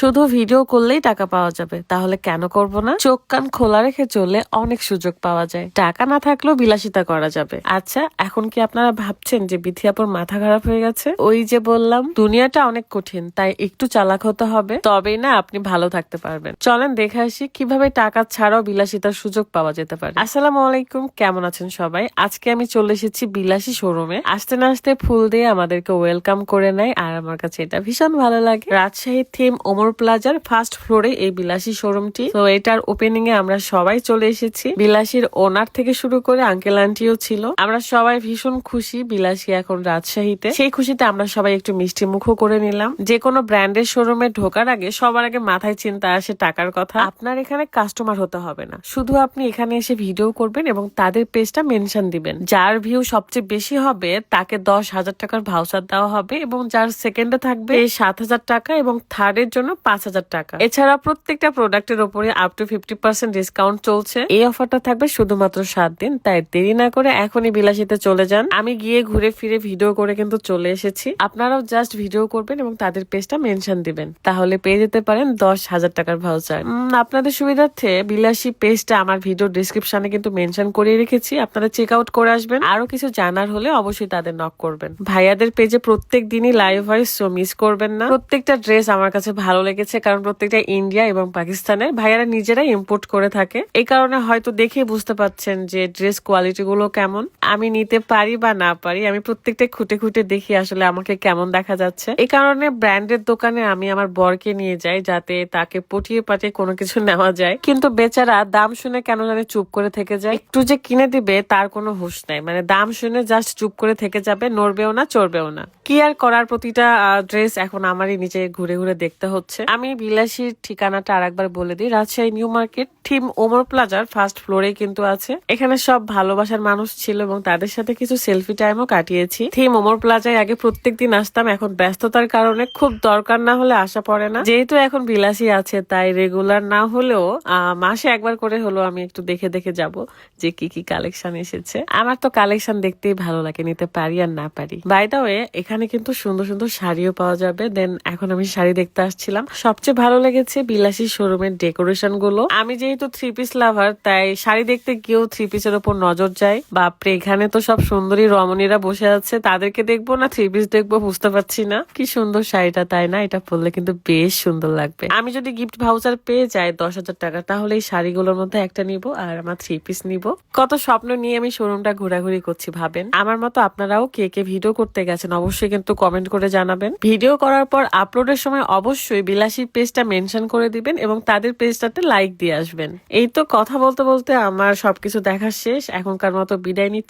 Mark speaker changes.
Speaker 1: শুধু ভিডিও করলেই টাকা পাওয়া যাবে, তাহলে কেন করব না? চোখ কান খোলা রেখে চললে অনেক সুযোগ পাওয়া যায়। টাকা না থাকলেও বিলাসিতা করা যাবে। আচ্ছা এখন কি আপনারা ভাবছেন যে বিথিয়াপুর মাথা খারাপ হয়ে গেছে? ওই যে বললাম, দুনিয়াটা অনেক কঠিন, তাই একটু চালাক হতে হবে। তবেই না আপনি ভালো থাকতে পারবেন। চলেন দেখে আসি কীভাবে টাকা ছাড়াও বিলাসিতার সুযোগ পাওয়া যেতে পারে। আসসালামু আলাইকুম, কেমন আছেন সবাই? আজকে আমি চলে এসেছি বিলাসী শোরুমে। আসতে না আসতে ফুল দিয়ে আমাদেরকে ওয়েলকাম করে নেয়, আর আমার কাছে এটা ভীষণ ভালো লাগে। রাজশাহী থিম ওমর প্লাজার ফার্স্ট ফ্লোরে এই বিলাসী শোরুমটি। তো এটার ওপেনিং এ আমরা সবাই চলে এসেছি। বিলাসীর ওনার থেকে শুরু করে আঙ্কেল আন্টিও ছিল। আমরা সবাই ভীষণ খুশি বিলাসী এখন রাজশাহীতে। সেই খুশিতে আমরা সবাই একটু মিষ্টি মুখও করে নিলাম। যে কোনো ব্র্যান্ডের শোরুমে ঢোকার আগে সবার আগে মাথায় চিন্তা আসে টাকার কথা। আপনার এখানে কাস্টমার হতে হবে না। শুধু আপনি এখানে এসে ভিডিও করবেন এবং তাদের পেজটা মেনশন দিবেন। যার ভিউ সবচেয়ে বেশি হবে, তাকে দশ হাজার টাকার ভাউচার দেওয়া হবে এবং যার সেকেন্ডে থাকবে সাত হাজার টাকা এবং থার্ডের জন্য পাঁচ হাজার টাকা। এছাড়া প্রত্যেকটা প্রোডাক্টের উপরে up to fifty percent discount চলছে। এই অফারটা থাকবে শুধুমাত্র সাত দিন, তাই দেরি না করে এখনই বিলাসীতে চলে যান। আমি গিয়ে ঘুরে ফিরে ভিডিও করে কিন্তু চলে এসেছি। আপনারাও জাস্ট ভিডিও করবেন এবং তাদের পেজটা মেনশন দিবেন। তাহলে পেয়ে যেতে পারেন দশ হাজার টাকার ভাউচার আপনাদের সুবিধার্থে বিলাসী পেজটা আমার ভিডিও ডিসক্রিপশনে কিন্তু মেনশন করে রেখেছি। আপনারা চেক আউট করে আসবেন। আরও কিছু জানার হলে অবশ্যই তাদের নক করবেন। ভাইয়াদের পেজে প্রত্যেক দিনই লাইভ হয় সো মিস করবেন না। প্রত্যেকটা ড্রেস আমার কাছে ভালো লেগেছে কারণ প্রত্যেকটা ইন্ডিয়া এবং পাকিস্তানে ভাইয়ারা নিজেরাই ইম্পোর্ট করে থাকে। এই কারণে হয়তো দেখে বুঝতে পারছেন যে ড্রেস কোয়ালিটি গুলো কেমন। আমি নিতে পারি বা না পারি, আমি প্রত্যেকটা খুঁটে খুঁটে দেখি আসলে আমাকে কেমন দেখা যাচ্ছে। এই কারণে ব্র্যান্ডের দোকানে আমি আমার বরকে নিয়ে যাই, যাতে তাকে পটিয়ে পাটিয়ে কোনো কিছু নেওয়া যায়। কিন্তু বেচারা দাম শুনে কেন জানি চুপ করে থেকে যায়। একটু যে কিনে দিবে, তার কোনো হুঁশ নাই। মানে দাম শুনে জাস্ট চুপ করে থেকে যাবে, নড়বেও না, চড়বেও না। কি আর করার প্রতিটা ড্রেস এখন আমারই নিজে ঘুরে ঘুরে দেখতে হচ্ছে। আমি বিলাসীর ঠিকানাটা আরেকবার বলে দিই। Rajshahi New Market, Theme Omar প্লাজার ফার্স্ট ফ্লোরে কিন্তু আছে। এখানে সব ভালোবাসার মানুষ ছিল এবং তাদের সাথে কিছু সেলফি টাইমও কাটিয়েছি। থিম ওমর প্লাজায় আগে প্রত্যেক দিন আসতাম, এখন ব্যস্ততার কারণে খুব দরকার না হলে আসা পড়ে না। যেহেতু এখন বিলাসী আছে, তাই রেগুলার না হলেও মাসে একবার করে হলো আমি একটু দেখে দেখে যাব যে কি কি কালেকশন এসেছে। আমার তো কালেকশন দেখতেই ভালো লাগে, নিতে পারি আর না পারি। বাই দা ওয়ে এখানে কিন্তু সুন্দর সুন্দর শাড়িও পাওয়া যাবে। দেন এখন আমি শাড়ি দেখতে আসছিলাম। সবচেয়ে ভালো লেগেছে বিলাসী শোরুমের ডেকোরেশনগুলো। আমি যেহেতু থ্রি পিস লাভার তাই শাড়ি দেখতে গিয়েও থ্রি পিসের উপর নজর যায় বা বাপরে এখানে তো সব সুন্দরী রমণীরা বসে আছে। তাদেরকে দেখব না থ্রি পিস দেখব, বুঝতে পারছি না। কি সুন্দর শাড়িটা, তাই না? এটা পরলে কিন্তু বেশ সুন্দর লাগবে। আমি যদি গিফট ভাউচার পেয়ে যাই দশ হাজার টাকা, তাহলে এই শাড়িগুলোর মধ্যে একটা নিব আর আমার থ্রি পিস নিব। কত স্বপ্ন নিয়ে আমি শোরুমটা ঘোরাঘুরি করছি, ভাবেন? আমার মতো আপনারাও কে কে ভিডিও করতে গেছেন, অবশ্যই কিন্তু কমেন্ট করে জানাবেন। ভিডিও করার পর আপলোডের সময় অবশ্যই বিলাসী পেজটা মেনশন করে দিবেন এবং তাদের পেজটাতে লাইক দিয়ে আসবেন। এই তো কথা বলতে বলতে আমার সবকিছু দেখা শেষ। এখনকার মতো বিদায় নিচ্ছি।